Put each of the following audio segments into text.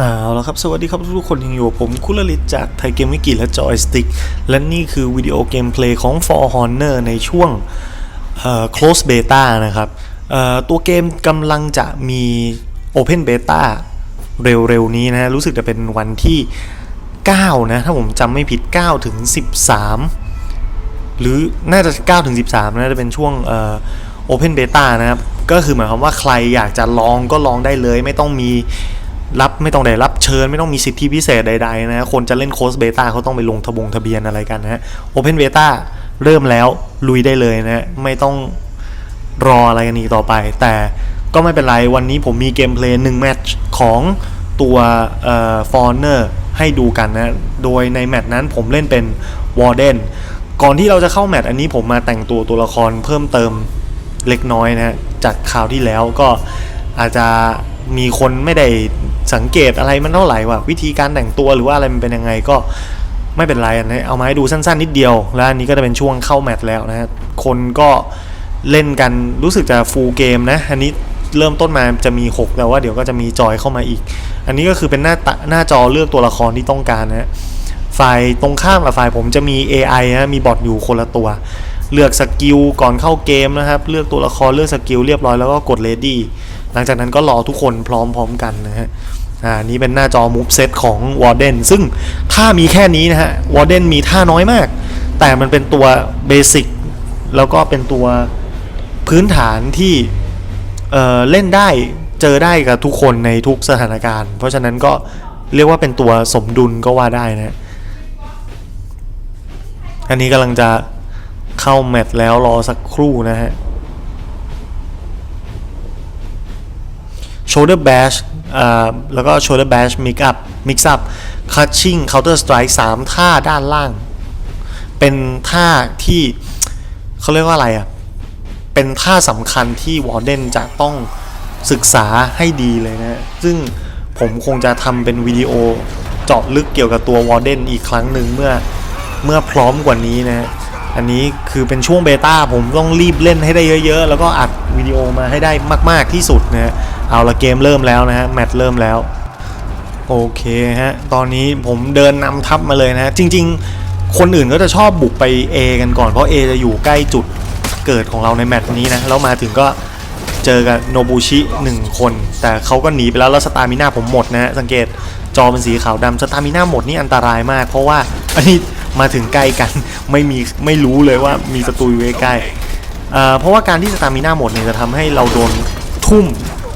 เอาละครับ สวัสดีครับทุกคนยังอยู่ผมคุลลิตจากไทยเกมวิกิและจอยสติ๊กและนี่คือวิดีโอเกมเพลย์ของ For Honor ในช่วงเอ่อ close beta นะครับ ตัวเกมกำลังจะมี open beta เร็วๆนี้นะ รู้สึกจะเป็นวันที่ 9 นะ ถ้าผมจำไม่ผิด 9 ถึง 13 หรือน่าจะ 9 ถึง 13น่าจะเป็นช่วงเอ่อ Open Beta นะครับ ก็คือหมายความว่าใครอยากจะลองก็ลองได้เลยไม่ต้องมี รับไม่ต้องได้รับเชิญไม่ต้องมีสิทธิพิเศษใดๆนะคนจะเล่นโค้ดเบต้าเขาต้องไปลงทะบงทะเบียนอะไรกันนะฮะ Open Beta เริ่มแล้วลุยได้เลยนะฮะไม่ต้องรออะไรกันอีกต่อไป แต่ก็ไม่เป็นไรวันนี้ผมมีเกมเพลย์หนึ่งแมตช์ของตัวเอ่อ f o r n e r ให้ดูกันนะ โดยในแมตช์นั้นผมเล่นเป็น Warden ก่อนที่เราจะเข้าแมตช์อันนี้ผมมาแต่งตัวตัวละครเพิ่มเติมเล็กน้อยนะฮะจากคราวที่แล้วก็อาจจะมีคนไม่ได้ สังเกตอะไรมันเท่าไหร่ว่าวิธีการแต่งตัวหรือว่าอะไรมันเป็นยังไงก็ไม่เป็นไรนะเอามาให้ดูสั้นๆนิดเดียว แล้วอันนี้ก็จะเป็นช่วงเข้าแมตช์แล้วนะฮะคนก็เล่นกันรู้สึกจะฟูลเกมนะอันนี้เริ่มต้นมาจะมี 6แต่ว่าเดี๋ยวก็จะมีจอยเข้ามาอีก อันนี้ก็คือเป็นหน้าตาหน้าจอเลือกตัวละครที่ต้องการนะฮะฝ่ายตรงข้ามกับฝ่ายผมจะมี AI นะมีบอทอยู่คนละตัว เลือกสกิลก่อนเข้าเกมนะครับ เลือกตัวละครเลือกสกิลเรียบร้อยแล้วก็กด ready หลังจากนั้นก็รอทุกคนพร้อมๆกันนะฮะอ่านี่เป็นหน้าจอ move set ของ Warden ซึ่งถ้ามีแค่นี้นะฮะ Warden มีท่าน้อยมาก แต่มันเป็นตัวเบสิกแล้วก็เป็นตัวพื้นฐานที่เอ่อเล่นได้เจอได้กับทุกคนในทุกสถานการณ์ เพราะฉะนั้นก็เรียกว่าเป็นตัวสมดุลก็ว่าได้นะ อันนี้กำลังจะ เข้าแมตช์แล้วรอสักครู่นะฮะ shoulder bash อ่าแล้วก็ shoulder bash mix up mix up clutching counter strike สามท่าด้านล่าง เป็นท่าที่เขาเรียกว่าอะไรอะ เป็นท่าสำคัญที่วอร์เดนจะต้องศึกษาให้ดีเลยนะ ซึ่งผมคงจะทำเป็นวิดีโอเจาะลึกเกี่ยวกับตัววอร์เดนอีกครั้งหนึ่งเมื่อเมื่อพร้อมกว่านี้นะ อันนี้คือเป็นช่วงเบต้าผมต้องรีบเล่นให้ได้เยอะๆ แล้วก็อัดวิดีโอมาให้ได้มาก ๆที่สุดนะฮะเอาละเกมเริ่มแล้วนะฮะแมตช์เริ่มแล้ว โอเคฮะ ตอนนี้ผมเดินนำทัพมาเลยนะจริง ๆ คนอื่นก็จะชอบบุกไป A กันก่อนเพราะ A จะอยู่ใกล้จุดเกิดของเราในแมตช์นี้นะแล้วมาถึงก็เจอกับโนบุชิหนึ่งคน แต่เขาก็หนีไปแล้วแล้วสตามิน่าผมหมดนะฮะสังเกตจอเป็นสีขาวดำสตามิน่าหมดนี่อันตรายมาก เพราะว่าอันนี้ มาถึงใกล้กัน ไม่มีไม่รู้เลยว่ามีศัตรูอยู่ใกล้เพราะว่าการที่สตามิน่าหมดเนี่ยจะทำให้เราโดนทุ่ม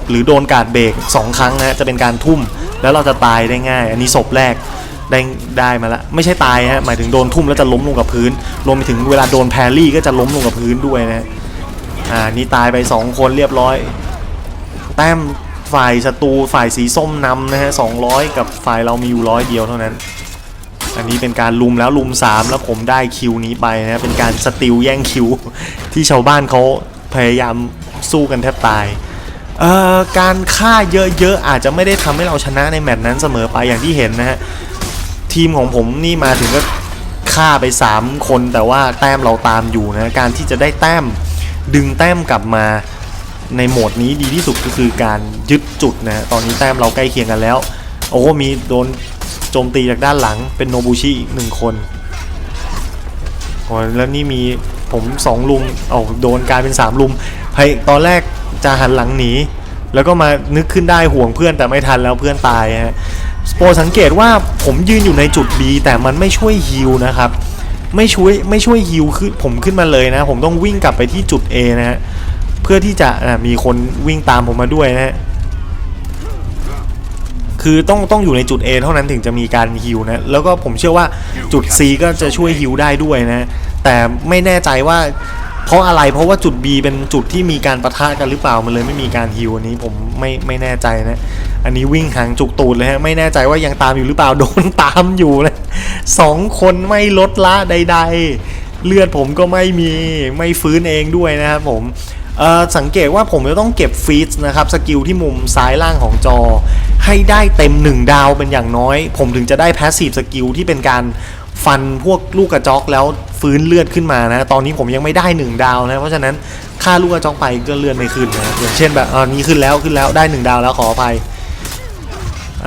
หรือโดนการเบรกสองครั้งนะจะเป็นการทุ่ม แล้วเราจะตายได้ง่าย อันนี้ศพแรกได้ได้มาละไม่ใช่ตายฮะหมายถึงโดนทุ่มแล้วจะล้มลงกับพื้นรวมไปถึงเวลาโดนแพรรี่ก็จะล้มลงกับพื้นด้วยนะอ่านี่ตายไป 2 คนเรียบร้อย แต้มฝ่ายศัตรูฝ่ายสีส้มนำนะฮะ200กับฝ่ายเรามีอยู่ร้อยเดียวเท่านั้น อันนี้เป็นการลุมแล้วลุม 3 แล้วผมได้คิวนี้ไปนะเป็นการสติลแย่งคิว ที่ชาวบ้านเขาพยายามสู้กันแทบตายเอ่อการฆ่าเยอะๆอาจจะไม่ได้ทำให้เราชนะในแมตช์นั้นเสมอไปอย่างที่เห็นนะฮะทีมของผมนี่มาถึงก็ฆ่าไป 3 คนแต่ว่าแต้มเราตามอยู่นะการที่จะได้แต้มดึงแต้มกลับมาในโหมดนี้ดีที่สุดก็คือการยึดจุดนะตอนนี้แต้มเราใกล้เคียงกันแล้ว โอ้มีโดน โจมตีจากด้านหลังเป็นโนบุชิอีกหนึ่งคนโอ้แล้วนี่มีผมสองลุมเอาโดนกลายเป็นสามลุมพยตอนแรกจะหันหลังหนีแล้วก็มานึกขึ้นได้ห่วงเพื่อนแต่ไม่ทันแล้วเพื่อนตายฮะโปรสังเกตว่าผมยืนอยู่ในจุด B แต่มันไม่ช่วยฮิลนะครับไม่ช่วยไม่ช่วยฮิลขึ้นผมขึ้นมาเลยนะ ผมต้องวิ่งกลับไปที่จุด A นะฮะเพื่อที่จะอะมีคนวิ่งตามผมมาด้วยนะฮะ คือต้องต้องอยู่ในจุด A เท่านั้นถึงจะมีการฮิวนะ แล้วก็ผมเชื่อว่าจุด C ก็จะช่วยฮิวได้ด้วยนะ แต่ไม่แน่ใจว่าเพราะอะไรเพราะว่าจุด B เป็นจุดที่มีการประทะกันหรือเปล่ามันเลยไม่มีการฮิวอันนี้ผมไม่ไม่แน่ใจนะ อันนี้วิ่งหางจุกตูดเลยฮะไม่แน่ใจว่ายังตามอยู่หรือเปล่าโดนตามอยู่นะสองคนไม่ลดละใด ๆ เลือดผมก็ไม่มีไม่ฟื้นเองด้วยนะครับผม สังเกตว่าผมจะต้องเก็บฟีดนะครับสกิลที่มุมซ้ายล่างของจอ ให้ได้เต็ม 1 ดาวเป็นอย่างน้อย ผมถึงจะได้แพสซีฟสกิลที่เป็นการฟันพวกลูกกระจอกแล้วฟื้นเลือดขึ้นมานะตอนนี้ผมยังไม่ได้ 1 ดาวนะเพราะฉะนั้นค่าลูกกระจอกไปก็เลือนไม่ขึ้นนะอย่างเช่นแบบอ่านี้ขึ้นแล้วขึ้นแล้วได้ 1 ดาวแล้วขออภัย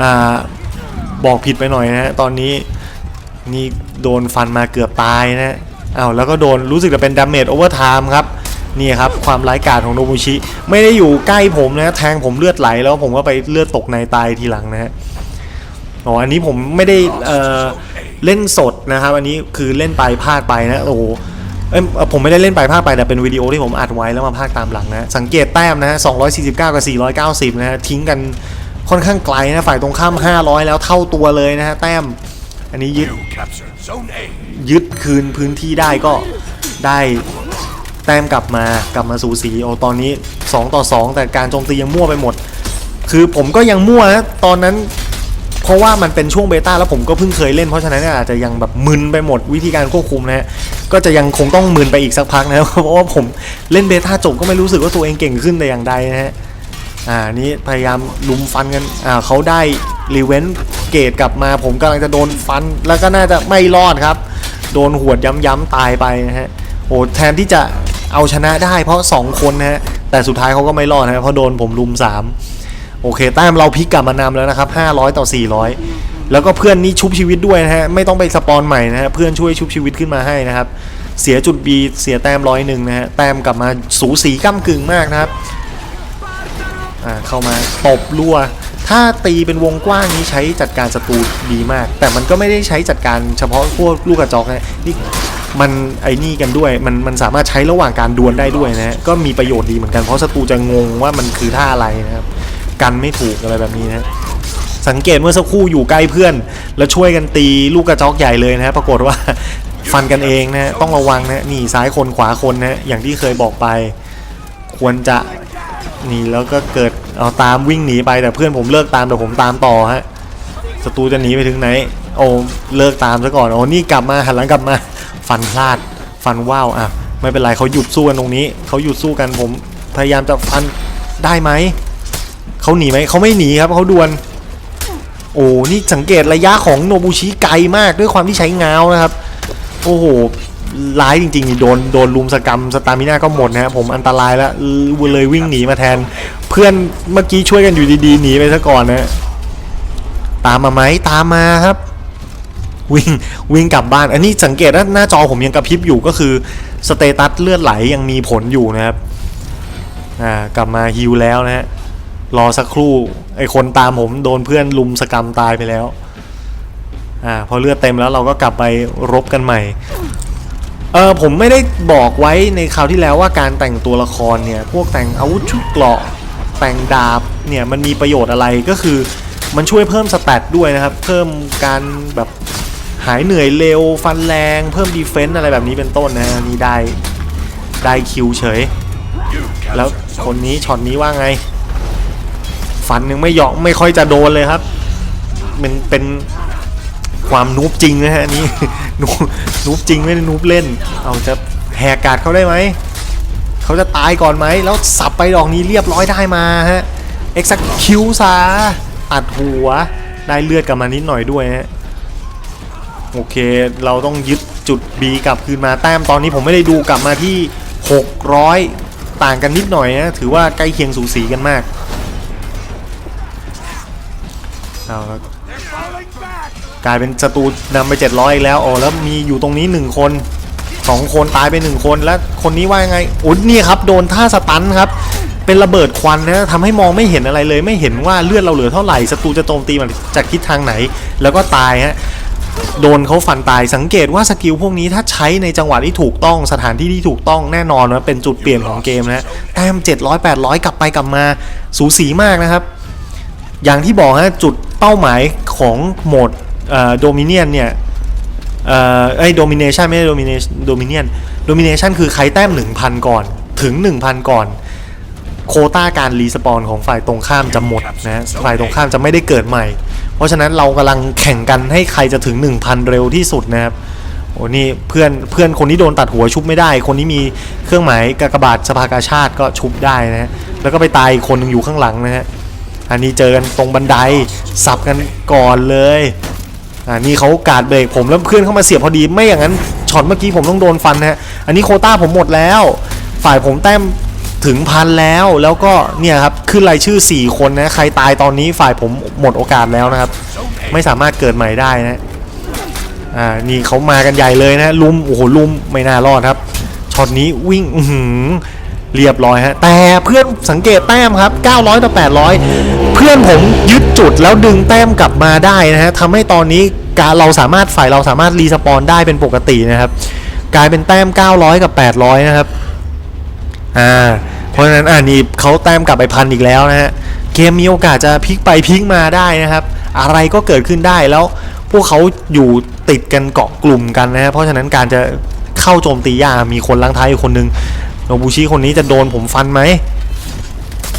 อ่าบอกผิดไปหน่อยนะตอนนี้นี่โดนฟันมาเกือบตายนะฮะอ้าวแล้วก็โดนรู้สึกจะเป็นดาเมจโอเวอร์ไทม์ครับ นี่ครับความร้ายกาจของโนบุชิ ไม่ได้อยู่ใกล้ผมนะแทงผมเลือดไหลแล้วผมก็ไปเลือดตกในตายทีหลังนะฮะอ๋ออันนี้ผมไม่ได้เอ่อเล่นสดนะครับ อันนี้คือเล่นไปพากไปนะโอ้โหเอ้ยผมไม่ได้เล่นไปพากไปแต่เป็นวิดีโอที่ผมอัดไว้แล้วมาพากตามหลังนะสังเกตแต้มนะฮะ249 กับ 490 นะฮะทิ้งกันค่อนข้างไกลนะฝ่ายตรงข้าม 500 แล้วเท่าตัวเลยนะฮะแต้ม อันนี้ยึดยึดคืนพื้นที่ได้ก็ได้ แต้มกลับมากลับมาสู่สีโอตอนนี้ 2 ต่อ 2 แต่การโจมตียังมั่วไปหมด คือผมก็ยังมั่วนะตอนนั้น เพราะว่ามันเป็นช่วงเบต้าแล้วผมก็เพิ่งเคยเล่นเพราะฉะนั้นอาจจะยังแบบมึนไปหมดวิธีการควบคุมนะฮะก็จะยังคงต้องมึนไปอีกสักพักนะเพราะว่าผมเล่นเบต้าจบก็ไม่รู้สึกว่าตัวเองเก่งขึ้นแต่อย่างใดนะฮะอ่านี่พยายามลุมฟันกันอ่าเขาได้รีเวนเกตกลับมา ผมกำลังจะโดนฟันแล้วก็น่าจะไม่รอดครับ โดนหวดย้ำๆตายไปนะฮะโอ้แทนที่จะ เอาชนะได้เพราะ 2 คนนะฮะแต่สุดท้ายเขาก็ไม่รอดนะฮะเพราะโดนผมลุม 3 โอเคแต้มเราพลิกกลับมานำแล้วนะครับ500 ต่อ 400 แล้วก็เพื่อนนี่ชุบชีวิตด้วยนะฮะไม่ต้องไปสปอนใหม่นะฮะเพื่อนช่วยชุบชีวิตขึ้นมาให้นะครับเสียจุด B เสียแต้มร้อยหนึ่งนะฮะแต้มกลับมาสูสีก้ากึ่งมากนะครับอ่าเข้ามาตบรั่วถ้าตีเป็นวงกว้างนี้ใช้จัดการศัตรูดีมาก แต่มันก็ไม่ได้ใช้จัดการเฉพาะพวกลูกกระจอกนะนี่ มันไอ้นี่กันด้วย มันมันสามารถใช้ระหว่างการดวลได้ด้วยนะฮะก็มีประโยชน์ดีเหมือนกันเพราะศัตรูจะงงว่ามันคือท่าอะไรนะครับ กันไม่ถูกอะไรแบบนี้นะสังเกตเมื่อสักครู่อยู่ใกล้เพื่อน แล้วช่วยกันตีลูกกระจอกใหญ่เลยนะฮะปรากฏว่าฟันกันเองนะฮะต้องระวังนะนี่ซ้ายคนขวาคนนะฮะอย่างที่เคยบอกไป ควรจะนี่แล้วก็เกิดเอาตามวิ่งหนีไปแต่เพื่อนผมเลิกตามแต่ผมตามต่อฮะศัตรูจะหนีไปถึงไหน โอ้เลิกตามซะก่อนโอ้นี่กลับมาหันหลังกลับมา ฟันพลาด ฟันว่าวอะไม่เป็นไรเขาหยุดสู้กันตรงนี้เขาหยุดสู้กันผมพยายามจะฟันได้ไหมเขาหนีไหมเขาไม่หนีครับเขาดวลโอ้นี่สังเกตระยะของโนบุชิไกลมากด้วยความที่ใช้เงาวนะครับ โอ้โหร้ายจริงๆโดนโดนลุมสกรรมสตามิน่าก็หมดนะครับผมอันตรายแล้วเลยวิ่งหนีมาแทน เพื่อนเมื่อกี้ช่วยกันอยู่ดีๆหนีไปซะก่อนนะ ตามมาไหมตามมาครับ วิ่งวิ่งกลับบ้าน อันนี้สังเกตว่าหน้าจอผมยังกระพริบอยู่ก็คือสเตตัสเลือดไหลยังมีผลอยู่นะครับอ่ากลับมาฮิวแล้วนะฮะรอสักครู่ไอคนตามผมโดนเพื่อนลุมสกรรมตายไปแล้วอ่าพอเลือดเต็มแล้วเราก็กลับไปรบกันใหม่เออผมไม่ได้บอกไว้ในคราวที่แล้วว่าการแต่งตัวละครเนี่ยพวกแต่งอาวุธชุดเกราะแต่งดาบเนี่ยมันมีประโยชน์อะไรก็คือมันช่วยเพิ่มสแตทด้วยนะครับ เพิ่มการแบบ หายเหนื่อยเร็วฟันแรงเพิ่มดีเฟนต์อะไรแบบนี้เป็นต้นนะนี่ได้ได้คิวเฉย แล้วคนนี้ช็อตนี้ว่าไง ฟันยังไม่หยาะไม่ค่อยจะโดนเลยครับ มันเป็นความนูบจริงนะฮะนนี้นูนูบจริงไม่ได้นูบเล่น เอาจะแหกกาดเขาได้ไหมเขาจะตายก่อนไหมแล้วสับไปดอกนี้เรียบร้อยได้มาฮะเอ็กซ์คิวซาตัดหัวได้เลือดกลับมานิดหน่อยด้วยฮะ โอเค เราต้องยึดจุด B กลับคืนมาแต้มตอนนี้ผมไม่ได้ดูกลับมาที่ 600 ต่างกันนิดหน่อยนะถือว่าใกล้เคียงสูสีกันมากเอาละกลายเป็นศัตรูนำไป 700อีกแล้วโอ้แล้วมีอยู่ตรงนี้ 1 คน 2 คนตายไป 1 คนแล้วคนนี้ว่ายังไงอุ้ยนี่ครับโดนท่าสตันครับเป็นระเบิดควันนะทำให้มองไม่เห็นอะไรเลย ไม่เห็นว่าเลือดเราเหลือเท่าไหร่ศัตรูจะโจมตีมันจากทิศทางไหน แล้วก็ตายฮะ โดนเขาฟันตายสังเกตว่าสกิลพวกนี้ถ้าใช้ในจังหวะที่ถูกต้องสถานที่ที่ถูกต้องแน่นอนว่าเป็นจุดเปลี่ยนของเกมนะแต้ม700 800 กลับไปกลับมาสูสีมากนะครับ อย่างที่บอกฮะจุดเป้าหมายของโหมดโดมิเนียนเนี่ยเอ่อไอ้โดมิเนชันไม่ใช่โดมิเนชโดมิเนียนโดมิเนชันคือใครแต้ม 1,000 ก่อนถึง 1,000 ก่อน โคต้าการรีสปอนของฝ่ายตรงข้ามจะหมดนะฝ่ายตรงข้ามจะไม่ได้เกิดใหม่ เพราะฉะนั้นเรากำลังแข่งกันให้ใครจะถึง 1,000 เร็วที่สุดนะครับโอ้นี่เพื่อนเพื่อนคนที่โดนตัดหัวชุบไม่ได้ คนที่มีเครื่องหมายกากบาทสภากาชาติก็ชุบได้นะฮะแล้วก็ไปตายคนหนึงอยู่ข้างหลังนะฮะอันนี้เจอกันตรงบันไดสับกันก่อนเลยอ่านี่เขากาดเบรกผมแล้วเพื่อนเข้ามาเสียบพอดีไม่อย่างนั้นช็อตเมื่อกี้ผมต้องโดนฟันนะฮะอันนี้โคต้าผมหมดแล้ว ฝ่ายผมแต้ม ถึงพันแล้วแล้วก็เนี่ยครับขึ้นรายชื่อ 4 คนนะใครตายตอนนี้ฝ่ายผมหมดโอกาสแล้วนะครับ ไม่สามารถเกิดใหม่ได้นะอ่านี่เขามากันใหญ่เลยนะลุมโอ้โหลุมไม่น่ารอดครับช็อตนี้วิ่งอื้อหืเรียบร้อยฮะแต่เพื่อนสังเกตแต้มครับ 900ต่อ800 เพื่อนผมยึดจุดแล้วดึงแต้มกลับมาได้นะฮะทำให้ตอนนี้การเราสามารถฝ่ายเราสามารถรีสปอนได้เป็นปกตินะครับ กลายเป็นแต้ม 900 กับ 800 นะครับ อ่าเพราะฉะนั้นอ่านี่เขาแต้มกลับไปพันอีกแล้วนะฮะเกมมีโอกาสจะพลิกไปพลิกมาได้นะครับ อะไรก็เกิดขึ้นได้แล้วพวกเขาอยู่ติดกันเกาะกลุ่มกันนะฮะเพราะฉะนั้นการจะเข้าโจมตียามีคนลังท้ายคนหนึ่งโนบุชิคนนี้จะโดนผมฟันไหม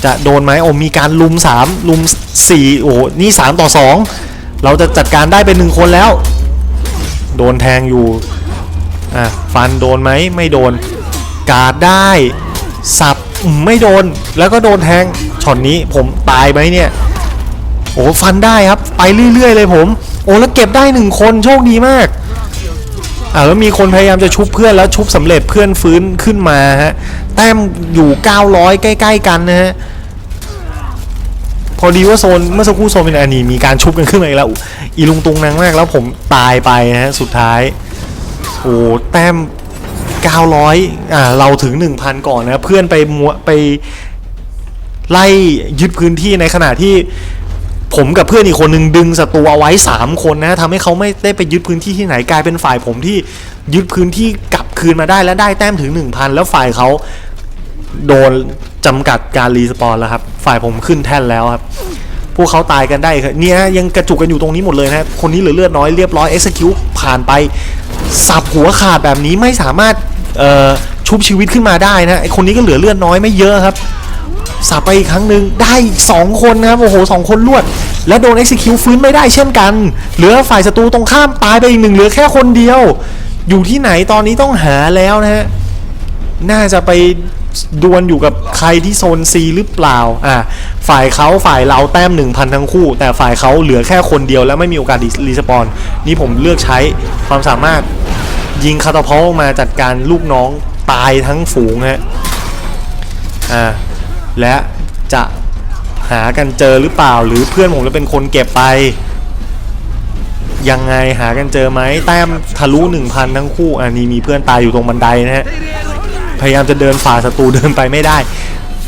จะโดนไหมโอ้มีการลุม 3 ลุม 4 โอ้นี่ 3 ต่อ 2 เราจะจัดการได้เป็นหนึ่งคนแล้ว โดนแทงอยู่ อะ ฟันโดนไหมไม่โดน กาดได้ สับไม่โดนแล้วก็โดนแทงช็อตนี้ผมตายไหมเนี่ยโอ้ฟันได้ครับไปเรื่อยๆ เลยผม โอ้แล้วเก็บได้หนึ่งคนโชคดีมากอ่าแล้วมีคนพยายามจะชุบเพื่อนแล้วชุบสำเร็จเพื่อนฟื้นขึ้นมาฮะแต้มอยู่ 900 ใกล้ ๆ กันนะฮะพอดีว่าโซนเมื่อสักครู่โซนเป็นอันนี้มีการชุบกันขึ้นมาอีกแล้วอีลุงตุงนางมากแล้วผมตายไปนะฮะสุดท้ายโอ้แต้ม 900อ่าเราถึง 1,000 ก่อนนะเพื่อนไปมัวไปไล่ยึดพื้นที่ในขณะที่ผมกับเพื่อนอีกคนหนึ่งดึงศัตรูเอาไว้ 3 คนนะทำให้เขาไม่ได้ไปยึดพื้นที่ที่ไหนกลายเป็นฝ่ายผมที่ยึดพื้นที่กลับคืนมาได้และได้แต้มถึง 1,000 แล้วฝ่ายเขาโดนจำกัดการรีสปอนแล้วครับ ฝ่ายผมขึ้นแท่นแล้วครับ พวกเขาตายกันได้ครับเนี่ยยังกระจุกกันอยู่ตรงนี้หมดเลยนะคนนี้เหลือเลือดน้อยเรียบร้อย execute ผ่านไปสับหัวขาดแบบนี้ไม่สามารถ ชุบชีวิตขึ้นมาได้นะไอคนนี้ก็เหลือเลือดน้อยไม่เยอะครับสับไปอีกครั้งหนึ่งได้อีกสองคนนะครับโอ้โหสองคนรวด แล้วโดน execute ฟื้นไม่ได้เช่นกัน เหลือฝ่ายศัตรูตรงข้ามตายไปอีกหนึ่งเหลือแค่คนเดียว อยู่ที่ไหนตอนนี้ต้องหาแล้วนะฮะน่าจะไปดวลอยู่กับใครที่โซน C หรือเปล่าอ่าฝ่ายเขาฝ่ายเราแต้ม 1,000 ทั้งคู่ แต่ฝ่ายเขาเหลือแค่คนเดียว แล้วไม่มีโอกาสรีสปอน นี่ผมเลือกใช้ความสามารถ ยิงคาตาพอลมาจัดการลูกน้องตายทั้งฝูงฮะอ่าและจะหากันเจอหรือเปล่า หรือเพื่อนผมจะเป็นคนเก็บไป ยังไงหากันเจอไหมแต้มทะลุ 1,000 ทั้งคู่อันนี้มีเพื่อนตายอยู่ตรงบันไดนะฮะพยายามจะเดินฝ่าศัตรูเดินไปไม่ได้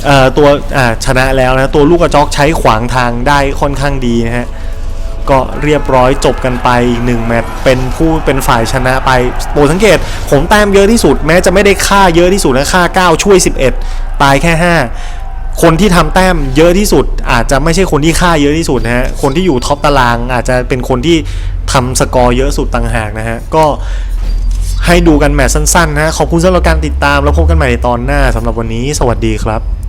เอ่อตัวอ่าชนะแล้วนะตัวลูกกระจอกใช้ขวางทางได้ค่อนข้างดีนะฮะ ก็เรียบร้อยจบกันไปอีกหนึ่งแมตช์เป็นผู้เป็นฝ่ายชนะไปโปรดสังเกต ผมแต้มเยอะที่สุด แม้จะไม่ได้ค่าเยอะที่สุดนะค่า 9 ช่วย 11 ตายแค่ 5คนที่ทำแต้มเยอะที่สุด อาจจะไม่ใช่คนที่ค่าเยอะที่สุดนะฮะ คนที่อยู่ท็อปตารางอาจจะเป็นคนที่ทำสกอร์เยอะสุดต่างหากนะฮะ ก็ให้ดูกันแมตช์สั้นๆนะขอบคุณสำหรับการติดตามแล้วพบกันใหม่ในตอนหน้าสำหรับวันนี้ สวัสดีครับ